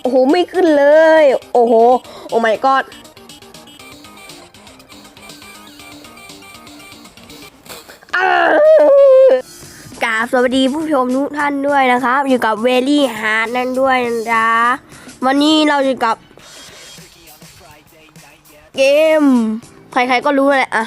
โอ้โห ไม่ขึ้นเลย โอ้โห โอ้ my god อ้าวกราบสวัสดีผู้ชมทุกท่านด้วยนะครับ อยู่กับเวลี่ฮาร์ดนั่นด้วยนะจ๊ะวันนี้เราอยู่กับ เกม ใครๆก็รู้แหละอะ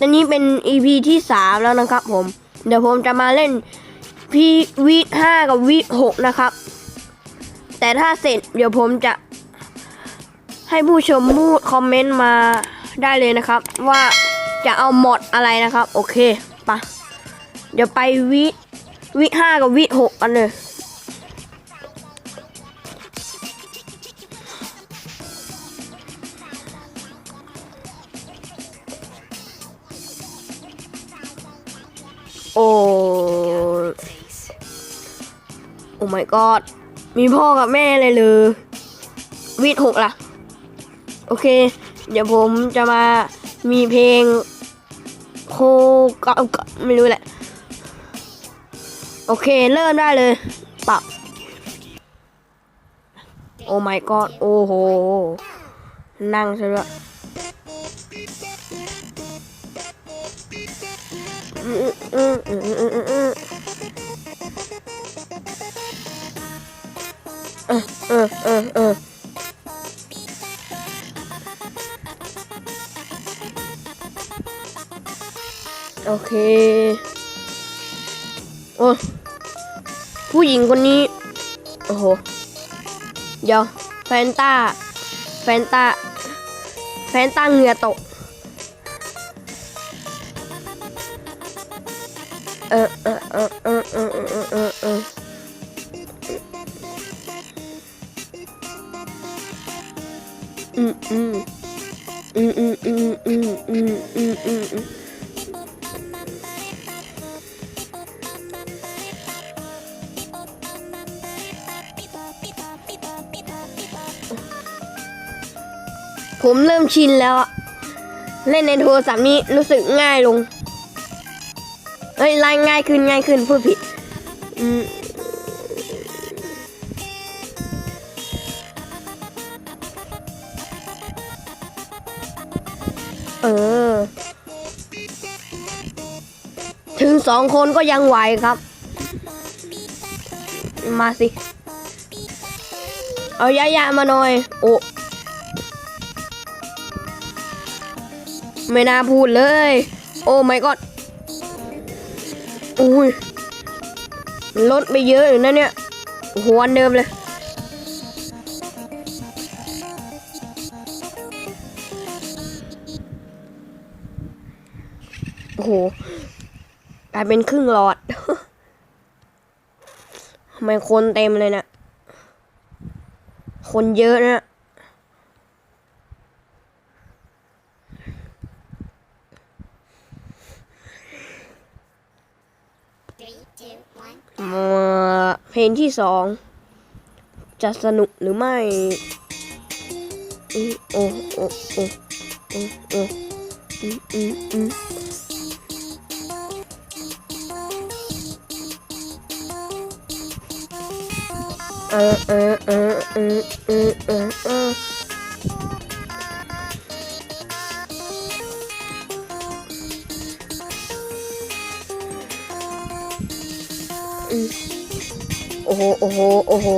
อันนี้เป็น EP ที่ 3 แล้วนะครับผม เดี๋ยวผมจะมาเล่นพีวีห้ากับวีหกนะครับ แต่ถ้าเสร็จเดี๋ยวผมจะให้ผู้ชมพูดคอมเมนต์มาได้เลยนะครับ ว่าจะเอาหมดอะไรนะครับ โอเคปะเดี๋ยวไปวิวิห้ากับวิหกกันเลยโอ้ โอ้ my god มีพ่อกับแม่เลยเลยวิทย์หกล่ะ โอเค เดี๋ยวผมจะมามีเพลงโคก็ก็ไม่รู้แหละ โอเค เริ่มได้เลยปรับโอ้ my god โอ้โห นั่งซะด้วยอืมอืมอืมอืมอืม เออเออเออโอเค โอ้ ผู้หญิงคนนี้ โอ้โห เดี๋ยว แฟนตา แฟนตา แฟนตาเหงื่อตก เออเออเออเออเออเอเออเอ ผมเริ่มชินแล้ว เล่นในโทรศัพท์นี้รู้สึกง่ายลงเฮ้ยไล่ง่ายขึ้นง่ายขึ้นพูดผิดเออ ถึงสองคนก็ยังไหวครับ มาสิ เอายายามาหน่อย โอ้ ไม่น่าพูดเลย โอ้ไม่ก็อุ้ยลดไปเยอะอยู่นะเนี่ยหัวอันเดิมเลย โอ้โหกลายเป็นครึ่งหลอดทำไมคนเต็มเลยเนะี่ยคนเยอะนะ เอ่อเพลงที่สองจะสนุกหรือไม่อืมโอ้โอ้โอ้โอ้โอ้อืมอืมอืมเออเออเออเออเออ ออเอโอ้โหโอ้โหโอ้โห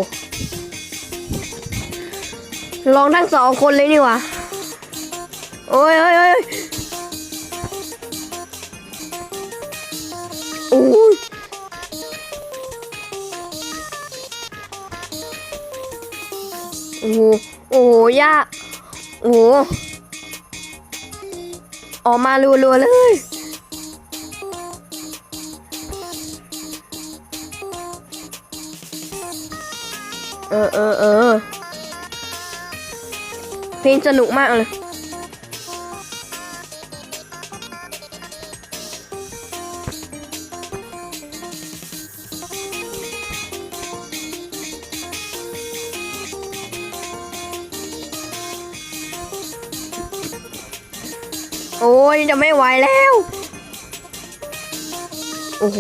ลองทั้งสองคนเลยนี่หวะโอ้ยโอ้ยโอ้ยโอ้ยโอ้โหโอ้โหยากโอ้โหออกมารัวๆเลย เออเออเออเพลงสนุกมากเลยโอ้ยจะไม่ไหวแล้ว โอ้โห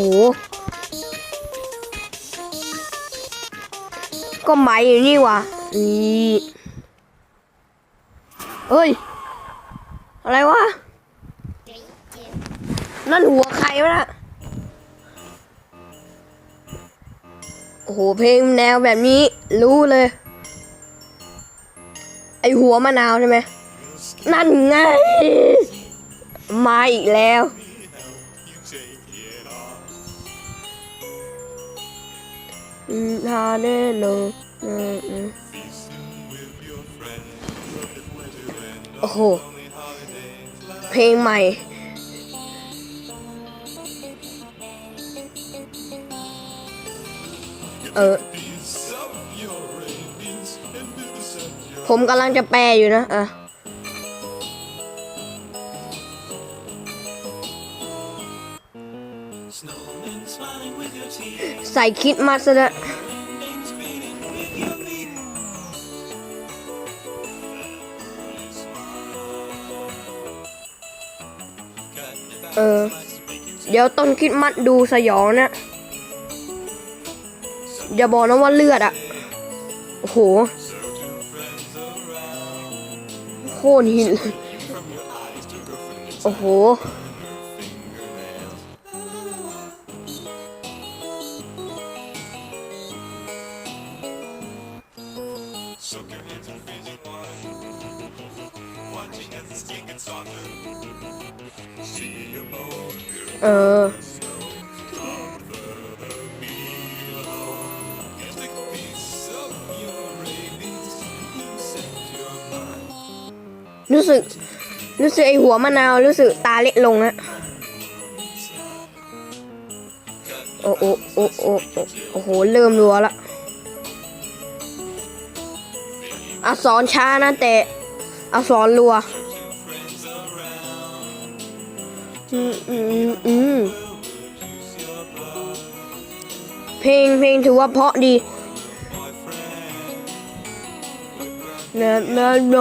ก็ไหมอยู่นี่ว่ะนี่เอ้ย อะไรวะ นั่นหัวใครวะนะโอ้โห เพลงแนวแบบนี้ รู้เลย ไอหัวมะนาวใช่ไหม นั่นไง มาอีกแล้ว ฮาแน่นอนอืมอืมโอ้โห เพลงใหม่ เออ ผมกำลังจะแปลอยู่นะ อะ ใส่คิดมาซะแล้วเออ เดี๋ยวต้นคิดมัดดูสยองนะ อย่าบอกนะว่าเลือดอะโอ้โห โคตรหิน โอ้โห รู้สึก รู้สึกไอหัวมะนาวรู้สึกตาเล็กลงนะโอ้โอ้โอ้โอ้โอ้โอ้โหเริ่มรัวละอักษรช้านะแต่อักษรรัวอืมอืมอืมเพลงเพลงถือว่าเพราะดีเนเนโน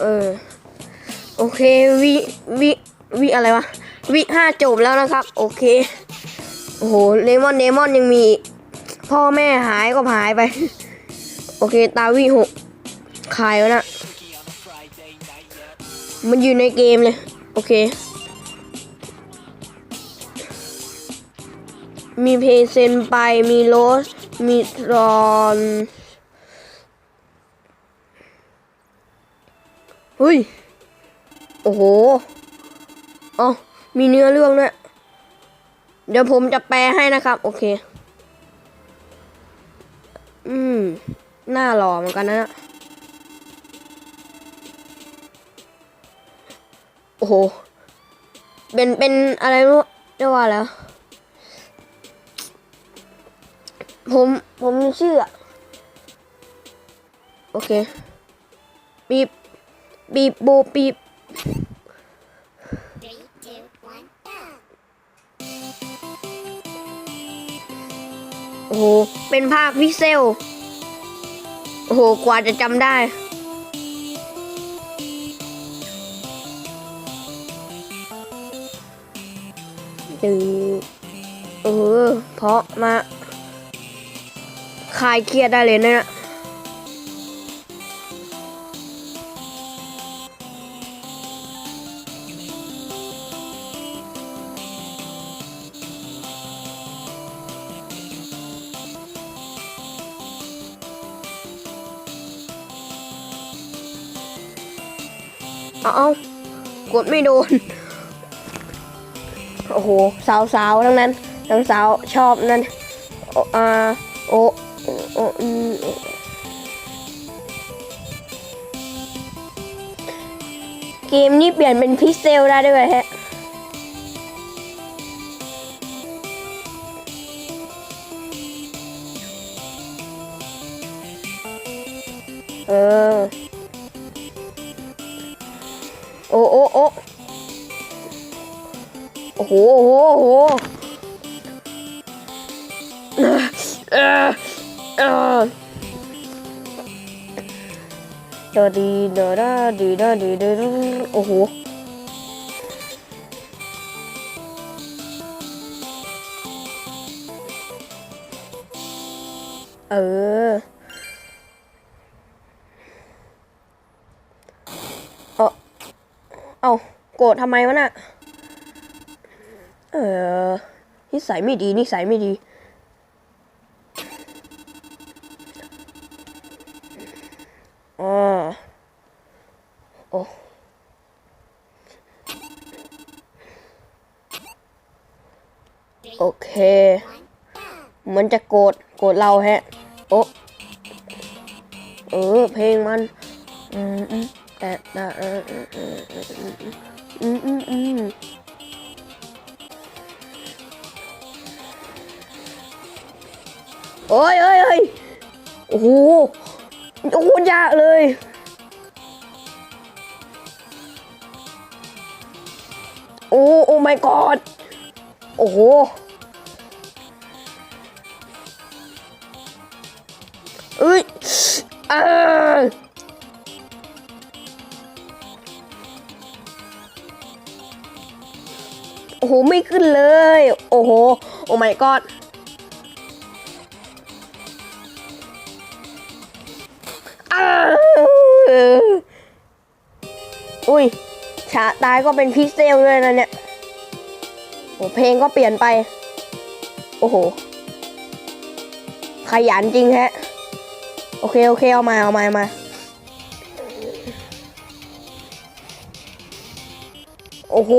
เออ โอเควิวิวิอะไรวะวิห้าจบแล้วนะครับ โอเค โอ้โหเลมอนเลมอนยังมีพ่อแม่หายก็หายไป โอเค ตาวิหกขายแล้วนะ มันอยู่ในเกมเลย โอเค มีเพย์เซนไปมีโรส มีรอน เฮ้ย โอ้โหอ๋อมีเนื้อเรื่องด้วย เดี๋ยวผมจะแปลให้นะครับ โอเค อืม หน้าหล่อเหมือนกันนะโอ้โห เป็น เป็นอะไรไม่รู้เรียกว่าอะไรวผม ผมมีชื่ออะโอเคปี บีบโบปีบโอ้โห เป็นภาคพิเซล โอ้โห กว่าจะจำได้ ดึงเออ เพาะมา คลายเครียดได้เลยนะเนี่ย เอาเอากดไม่โดน โอ้โห สาวๆทั้งนั้นทั้งสาวชอบนั่นโออาโอโอืเกมนี้เปลี่ยนเป็นพิกเซลได้ด้วยฮะเออ โหโหโหดาดีดาดาดีดาดีดาโอ้โหเออเอาเอาโกรธทำไมวะน่ะ เออนิสัยไม่ดีนิสัยไม่ดีอโอ้โอเคมือนจะโกรธโกรธเราแฮะ โอ้เออ เพลงมันอืมอืมแต่แต่ออเออเออเอออืมอืมอืม โอ้ยเอ้ยเอ้ยโอ้โหโอ้โหยากเลย โอ้โอ้ my god โอ้โห เอ้ยอ่าโอ้โห ไม่ขึ้นเลย โอ้โห โอ้ my god าตายก็เป็นพิกเซลด้วยนะเนี่ยโอ้เพลงก็เปลี่ยนไป โอ้โห ขยันจริงแฮะ โอเค โอเค เอามา เอามาเอามาโอ้โห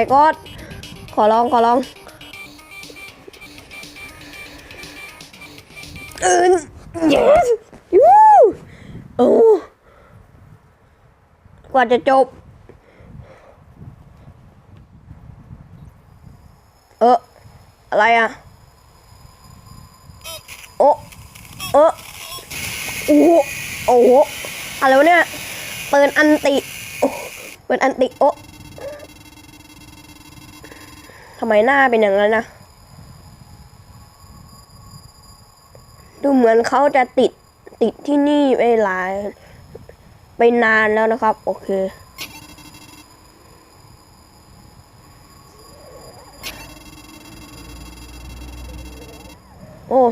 my god ขอลองขอลองเออ yes ยูโอ้กว่าจะจบ เออ อะไรอะ โอ้เออโอ้โหโอ้โหอะไรวะเนี่ย เปิดอันติ เปิดอันติ โอ้ ทำไมหน้าเป็นอย่างนั้นนะดูเหมือนเขาจะติดติดที่นี่ไปหลาย ไปนานแล้วนะครับ โอเค โอ้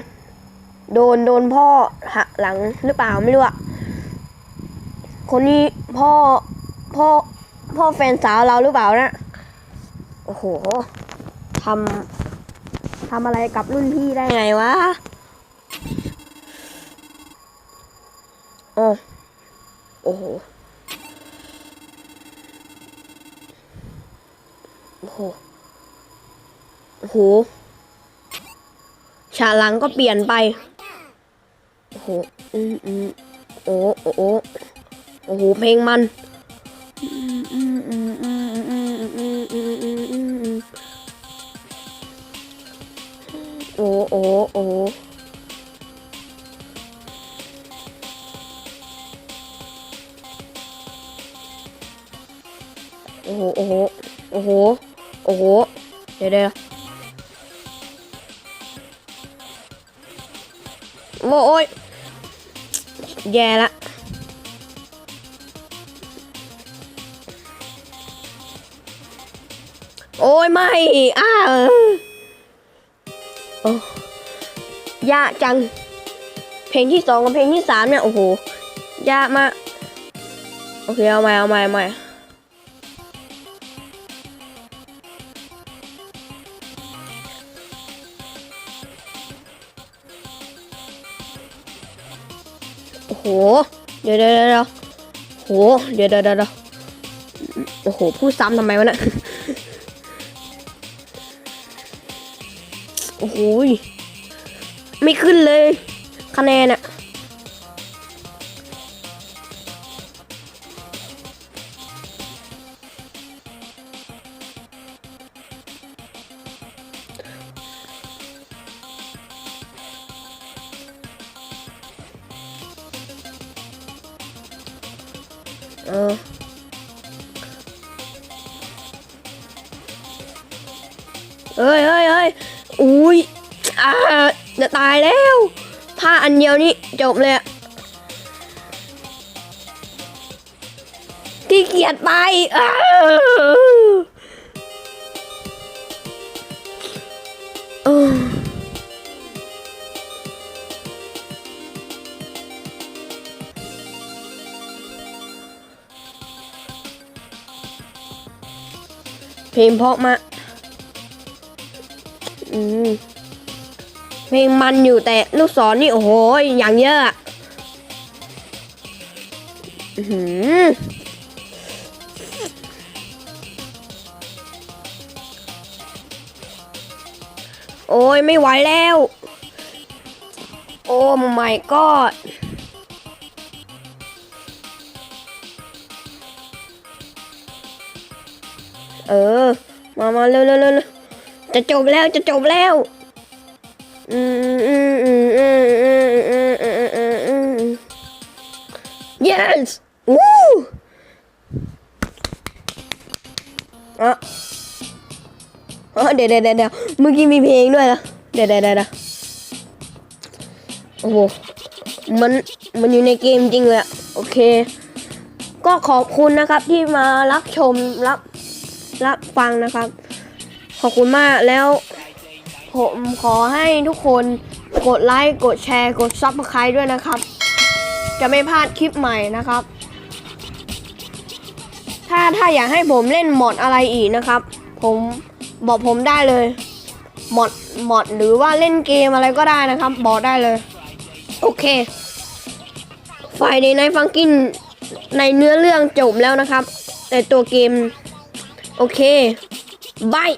โดนโดนพ่อหักหลังหรือเปล่าไม่รู้อะคนนี้พ่อพ่อพ่อแฟนสาวเราหรือเปล่านะ โอ้โห ทำทำอะไรกับรุ่นพี่ได้ไงวะ โอ้ โอ้โห โอ้โห โอ้โห ฉากหลังก็เปลี่ยนไป โอ้โห อืมอืมโอ้โอ้โอ้โอ้โหเพลงมัน ố ố. Ố ố ố ố. Đây đây. Ôi. Già lắm. Ôi mày à. Ừ. oh. ยากจัง เพลงที่สองกับเพลงที่สามเนี่ย โอ้โห ยากมาก โอเค เอาใหม่เอาใหม่เอาใหม่โอ้โห เดี๋ยวเดี๋ยวเดี๋ยวโห เดี๋ยวเดี๋ยวเดี๋ยวโอ้โห พูดซ้ำทำไมวะเนะโอ้โห ไม่ขึ้นเลย คะแนนอะเออเฮ้ยเฮ้ยเฮ้ยอุ้ยอ่า จะตายแล้วผ้าอันเดียวนี่จบเลยที่เกียจไปอ้าเออเพลงเพราะมาอืม เพลงมันอยู่แต่ลูกศรนี่โอ้โหอย่างเยอะหือโอ้ยไม่ไหวแล้ว โอ้ my god เออ มามาเร็วเร็วเร็วเร็วจะจบแล้วจะจบแล้ว yes วู้อะอ๋อเดี๋ยวเดี๋ยวเดี๋ยวเมื่อกี้มีเพลงด้วยนะเดี๋ยวเดี๋ยวเดี๋ยวโอ้โหมันมันอยู่ในเกมจริงเลยอะโอเค ก็ขอบคุณนะครับที่มารับชมรับรับฟังนะครับ ขอบคุณมากแล้ว ผมขอให้ทุกคนกดไลค์กดแชร์กดซับสไครต์ด้วยนะครับ จะไม่พลาดคลิปใหม่นะครับ ถ้าถ้าอยากให้ผมเล่นมอดอะไรอีกนะครับ ผมบอกผมได้เลยมอดมอดหรือว่าเล่นเกมอะไรก็ได้นะครับ บอกได้เลย โอเคไฟในในฟังกินในเนื้อเรื่องจบแล้วนะครับแต่ตัวเกม โอเคบาย